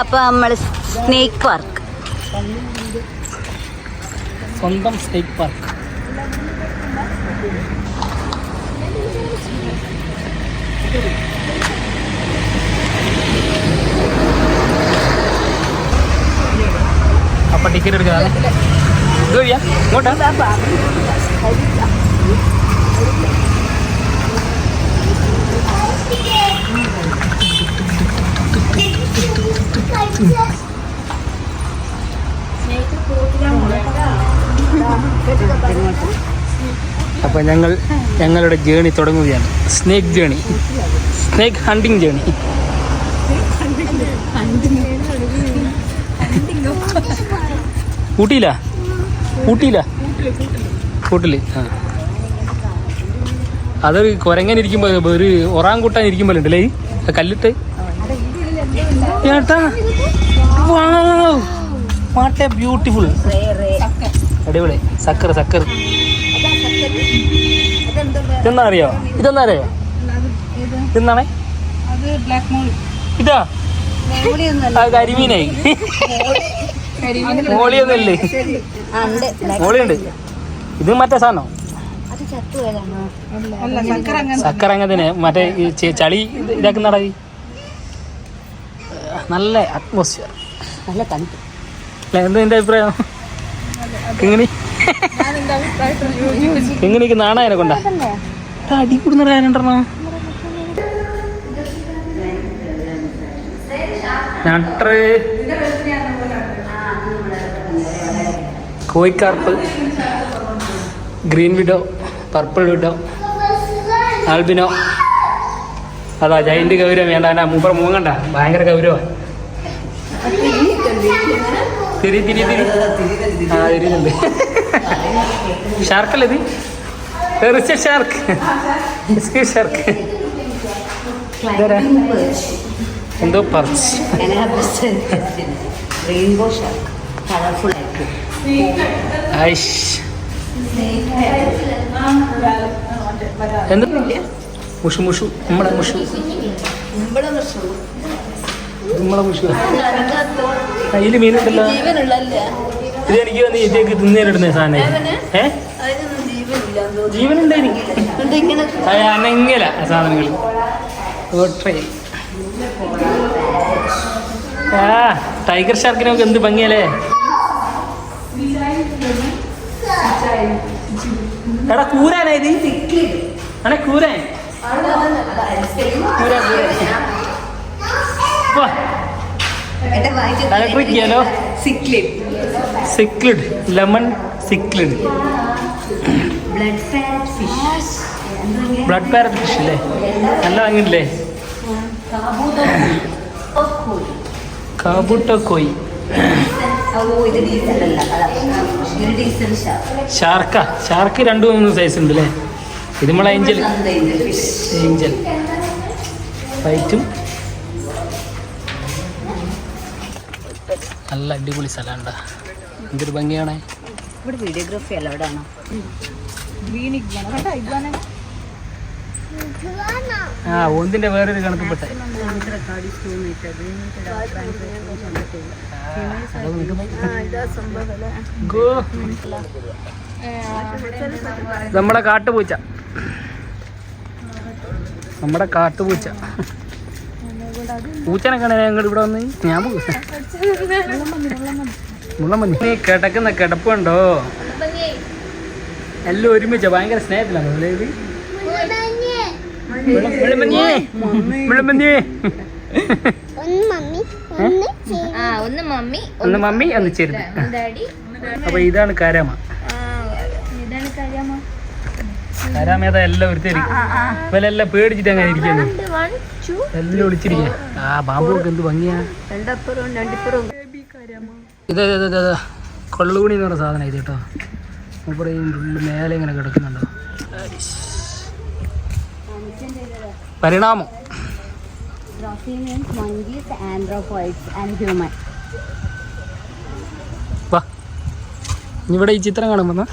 അപ്പൊ നമ്മൾ snake park. സ്വന്തം സ്നേക്ക് പാർക്ക്. അപ്പൊ ടിക്കറ്റ് എടുക്കാതെ ഇത് വഴിയാ? ഇങ്ങോട്ടാ? അപ്പോൾ ഞങ്ങൾ ഞങ്ങളുടെ ജേണി തുടങ്ങുകയാണ്. Snake journey snake hunting journey ഊട്ടിയില്ല ഊട്ടിയില്ല കൂട്ടിൽ. ആ. അതൊരു കുരങ്ങൻ ഇരിക്കുമ്പോൾ ഒരു ഒറാങ്കൂട്ടാൻ ആ കല്ലിട്ട്? ചേട്ടാ വാട്ട് എ ബ്യൂട്ടിഫുൾ അടിപൊളി. സക്കർ സക്കർ ഇതെന്നാ അറിയോ ഇതെന്നാ അറിയോ ഇതെന്നാണേ ഇതാ കരിമീനായി. മോളിയൊന്നല്ലേ മോളിയുണ്ട്. ഇത് മറ്റേ സാധനം. സക്കർ അങ്ങനെ തന്നെ മറ്റേ ചളി ഇത് ഇതാക്കുന്നടാ നല്ല അറ്റ്മോസ്ഫിയർ നല്ല തണുപ്പ്. എന്താ നിന്റെ അഭിപ്രായം? കൊണ്ടാ? Green widow. Purple widow. Albino. അതാ ജൈന്റ് ഗൗരവം വേണ്ട. മൂപ്പർ മൂങ്ങണ്ട. ഭയങ്കര ഗൗരവമാണ് തിരി തിരി തിരി. ആ തിരിയുന്നുണ്ട്. ഷാർക്കല്ലേ ഇത്? ഷാർക്ക് ഷാർക്ക് എന്തോ പറിച്ച്. റെയിൻബോ ഷാർക്ക് കളർഫുൾ ആയിട്ട് എന്ത്? മുഷു മുഷു. നമ്മളെ മുഷു. നമ്മളെ മുഷു. അതിൽ മീനുണ്ടല്ലോ ഇത് എനിക്ക് വന്ന് ഇതിലേക്ക് തിന്നേരിടുന്ന സാധനം. ഏ? ജീവനുണ്ടായി അനങ്ങല ആ സാധനങ്ങൾ ആ ടൈഗർ ഷാർക്കിനൊക്കെ എന്ത് ഭംഗിയല്ലേ? എടാ കൂരാനായത് അണേ കൂരാൻ. കൂരാ കൂരാൻ electric yellow cichlid. Lemon cichlid. Blood fat fish. Blood parrot fish അല്ലേ? നല്ല വാങ്ങിയില്ലേ കാബൂട്ടോ കോയി ഷാർക്ക് ഷാർക്ക. ഷാർക്ക് രണ്ട് മൂന്ന് സൈസ് ഉണ്ട് അല്ലേ? ഇത് നമ്മളെ ഏഞ്ചൽ ഏഞ്ചൽ വൈറ്റും നല്ല അടിപൊളി സ്ഥലമുണ്ടാ. എന്തൊരു ഭംഗിയാണേ. ഇവിടെ വീഡിയോഗ്രാഫി അല്ല ഇവിടെ ആണോ ആ ഓന്തിന്റെ വേറൊരു കണക്കപ്പെട്ടെ ഗോ. നമ്മുടെ കാട്ടുപൂച്ച. നമ്മുടെ കാട്ടുപൂച്ച. പൂച്ചനെ കാണാൻ ഞങ്ങൾ ഇവിടെ വന്ന്. ഞാൻ മുള്ളമഞ്ഞ് നീ കിടക്കുന്ന കിടപ്പുണ്ടോ? എല്ലാം ഒരുമിച്ച. ഭയങ്കര സ്നേഹത്തിലാണ് ഒന്ന് മമ്മി ഒന്ന് ചെറുത്. അപ്പൊ ഇതാണ് കാരാമ. കാരാമ എല്ലാം ഒരുത്തരി ഇവലെല്ലാം പേടിച്ചിട്ട് അങ്ങനെ ഇരിക്കുന്നു. എല്ലാം ഒളിച്ചിരിക്കുക ആ ബാമ്പുക്ക് എന്ത് ഭംഗിയാ. ഇത് കൊള്ളുകുണി എന്ന് പറഞ്ഞ സാധനം ഇത് കേട്ടോ. ഈ മേലെ ഇങ്ങനെ കിടക്കുന്നുണ്ടോ. പരിണാമം. ഇവിടെ ഈ ചിത്രം കാണുമ്പോ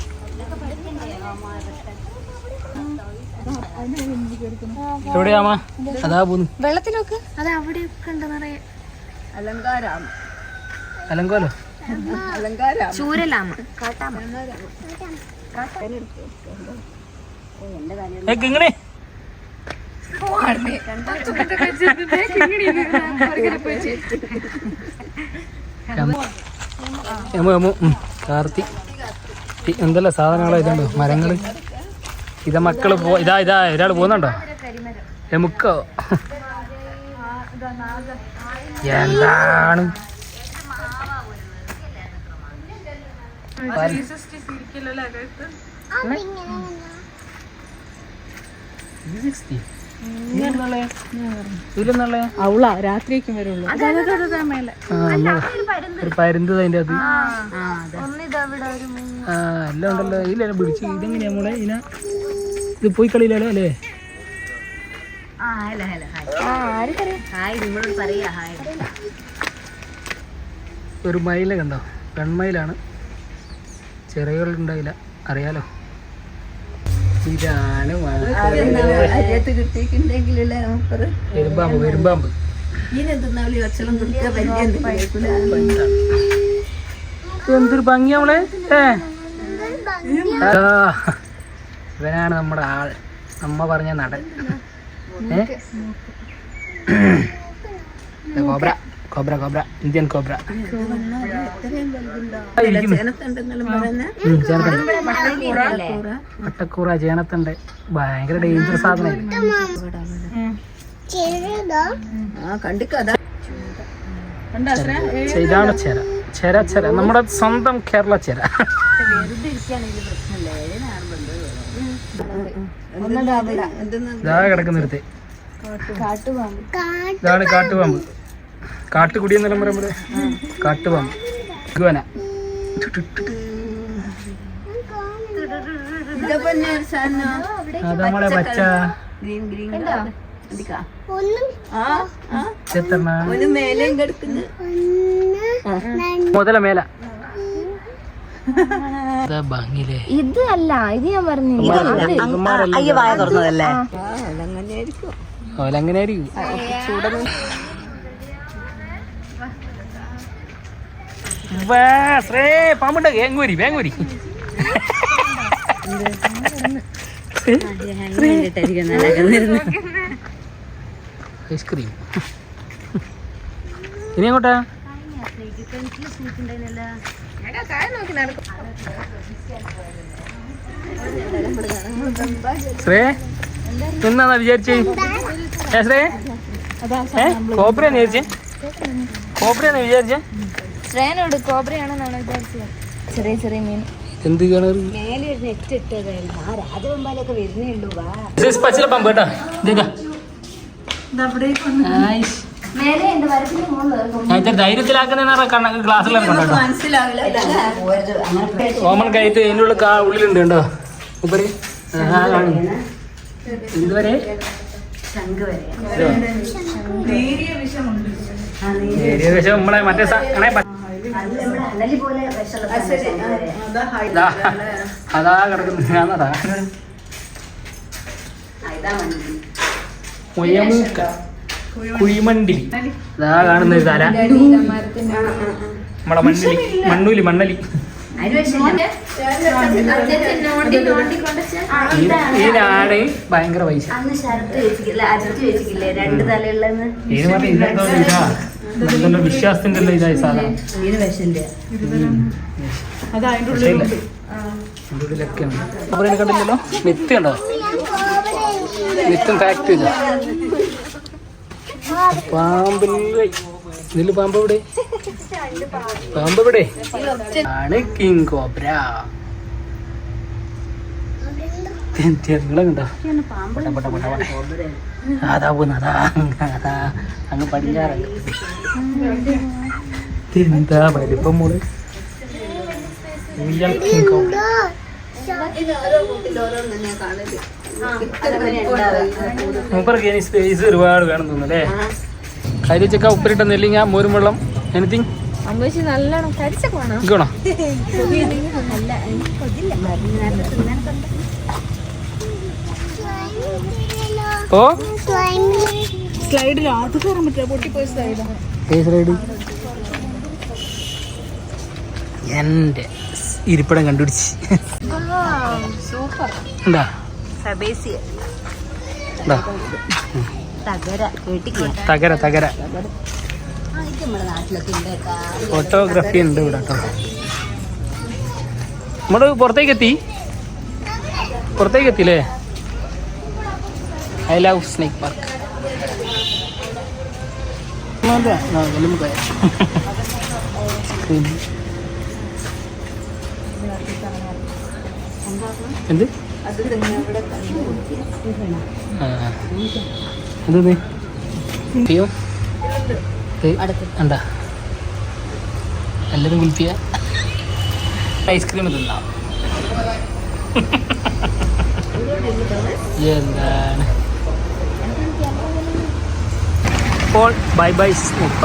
എവിടെയാമാ അതാ പോന്നു. വെള്ളത്തിലൊക്കെ അത് അവിടെ ഒക്കെ ഉണ്ട് നിറയെ. അലങ്കാരാമ അലങ്കോലോ അലങ്കാരാമ ചൂരലാമ. കാട്ടാമ. ഏ കിങ്ങണി. എമു എമു ഉം. കാർത്തി. തി- എന്തെല്ലാം സാധനങ്ങളോ ഇതുണ്ടോ? മരങ്ങൾ? ഇതാ മക്കൾ പോ ഇതാ ഇതാ ഒരാൾ പോകുന്നുണ്ടോ? എമുക്കോ എന്താണ്? ഇതിലെന്നുള്ളേ അവളാ രാത്രിയേക്കും വരുള്ളൂ. ഒരു പരുന്ത് അതിന്റെ അത്. ഒന്നിതാ ഇവിടെ ഒരു മൂന്ന് ആ എല്ലാം ഉണ്ടല്ലോ. പിടിച്ച്. ഇതെങ്ങനെയാ മോളെ? ഇതിനാ ഇത് പോയി കളിയിലാണ് അല്ലേ? ഒരു മയില കണ്ടോ? പെൺമയിലാണ് ചെറിയകളുണ്ടായില്ല അറിയാലോ? ഇതാണ് എരുമ്പാമ്പ് വലിയ എന്തൊരു ഭംഗി നമ്മളെ ഏ? ഇവനാണ് നമ്മുടെ ആൾ. അമ്മ പറഞ്ഞ നടൻ. Cobra cobra cobra. Indian cobra. അട്ടക്കൂറ പട്ടക്കൂറ ചേനത്തണ്ട്. ഭയങ്കര ഡേഞ്ചർ സാധനം ഇതാണ് ചെര ചെര ചെര നമ്മുടെ സ്വന്തം കേരള ചെര കിടക്കുന്നിടത്ത് ഇതാണ് കാട്ടുപാമ്പ് കാട്ടുകുടി എന്നെല്ലാം പറയുമ്പോൾ കാട്ടുപാമ്പ് സാധനം. നമ്മളെ പച്ച. ഗ്രീൻ ഗ്രീൻ കണ്ടിക്കാ ആ ആ ചെത്തണ്ണ ഒരു മേലെയും കിടക്കുന്നു മുതല മേല ഇതാ അല്ല ഇത് ഞാൻ പറഞ്ഞില്ല? അയ്യ വായ തുറന്നതല്ലേ? പാമ്പുണ്ട്. വേങ്ങൂരി വേങ്ങൂരി. ഐസ്ക്രീം ഇനി എങ്ങോട്ടാ? ശ്രേ എന്നാ വിചാരിച്ചേ? ഏ, ശ്രേ? ഏ കോബ്രയാന്ന് വിചാരിച്ചേ? കോബ്രയാന്ന് വിചാരിച്ചേ? ശ്രേനോട് കോബ്രയാണെന്നാണ് വിചാരിച്ചത്. ചെറിയ ചെറിയ മീൻ. എന്ത് കാണാറ് മേലെ ഒരു നെറ്റ് ഇട്ടതായിരുന്നു. ആ രാജവെമ്പാലൊക്കെ വരുന്നേ ഉള്ളൂ വാ. പച്ചില പാമ്പ് കേട്ടാ. ധൈര്യത്തിലാക്കുന്ന ക്ലാസ്സിലൊക്കെ കൊണ്ടോ? മനസ്സിലാവില്ല. അങ്ങനെ ഓമൻ കയറ്റ് അതിന്റെ ഉള്ളിൽ കാ ഉള്ളിലുണ്ട് കേട്ടോ ഉപരി ഇതുവരെ നേരിയ വിഷം നമ്മളെ മറ്റേ അത് നമ്മുടെ അണലി പോലെ വിഷമുള്ള ശംഖ് വരെ. അതാ കിടക്കുന്നു. ഞാനതാ. മുയമൂക്ക കുഴിമണ്ടിലി ഇതാ കാണുന്ന ഒരു തല നമ്മളെ മണ്ണലി മണ്ണൂലി മണ്ണലി. ഈ- ഭയങ്കര പൈസ. ഇതെന്തോ വിശ്വാസത്തിന്റെ എല്ലാം ഇതായി സാധനം. കണ്ടില്ലല്ലോ? വിഷമില്ല കണ്ടോ? ഇല്ല. അതിന്റെ ഉള്ളിലൊക്കെ ഉണ്ട് അപ്പോൾ ഇതിനെ കണ്ടില്ലല്ലോ മിത്ത് കണ്ടോ മിത്തും ഫാക്ട് ചെയ്തോ പാമ്പില്ലേ? ഇതിൽ പാമ്പ് എവിടെ പാമ്പ് എവിടെ ആണ് കിങ് കോബ്ര. പൊട്ട അതാ പോകുന്നു അതാ അതാ. അങ്ങ് പടിഞ്ഞാറല്ല എന്താ വലിപ്പം മോൾ? King cobra. മൂപ്പർക്ക് ഇനി സ്പേസ് ഒരുപാട് വേണം തോന്നുന്നല്ലേ കരിച്ചക്ക ഉപ്പിലിട്ട നെല്ലിങ്ങ മോരും വെള്ളം എനിത്തിങ് അമ്മച്ചി നല്ലോണം കരിച്ചക്ക വേണം. ഓ അത് കയറാൻ പറ്റില്ല പൊട്ടിപ്പോയി സ്ലൈഡാ. ഏത് റൈഡ് എന്റെ ഇരിപ്പിടം കണ്ടുപിടിച്ച്. സൂപ്പർ. എന്താ? തകര തകര തകര. ആ ഇത് നമ്മുടെ നാട്ടിലൊക്കെ ഫോട്ടോഗ്രാഫി ഉണ്ട് ഇവിടെ കേട്ടോ. നമ്മൾ പുറത്തേക്ക് എത്തി പുറത്തേക്ക് എത്തില്ലേ ഐ ലവ് സ്നേക്ക് പാർക്ക് എന്ത്? അത് ചെയ്യോ എന്താ എല്ലാവരും കുൽപ്പിയ ഐസ്ക്രീം തിന്നാം. എന്താണ്? അപ്പോൾ ബൈ ബൈ മുപ്പ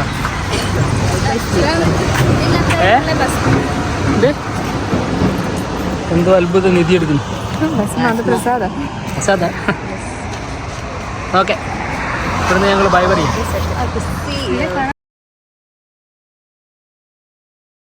എന്തോ അത്ഭുത നിധി എടുക്കുന്നു. പ്രസാദ. സാധാ ഓക്കെ. ഇവിടുന്ന് ഞങ്ങൾ ബൈ പറയും.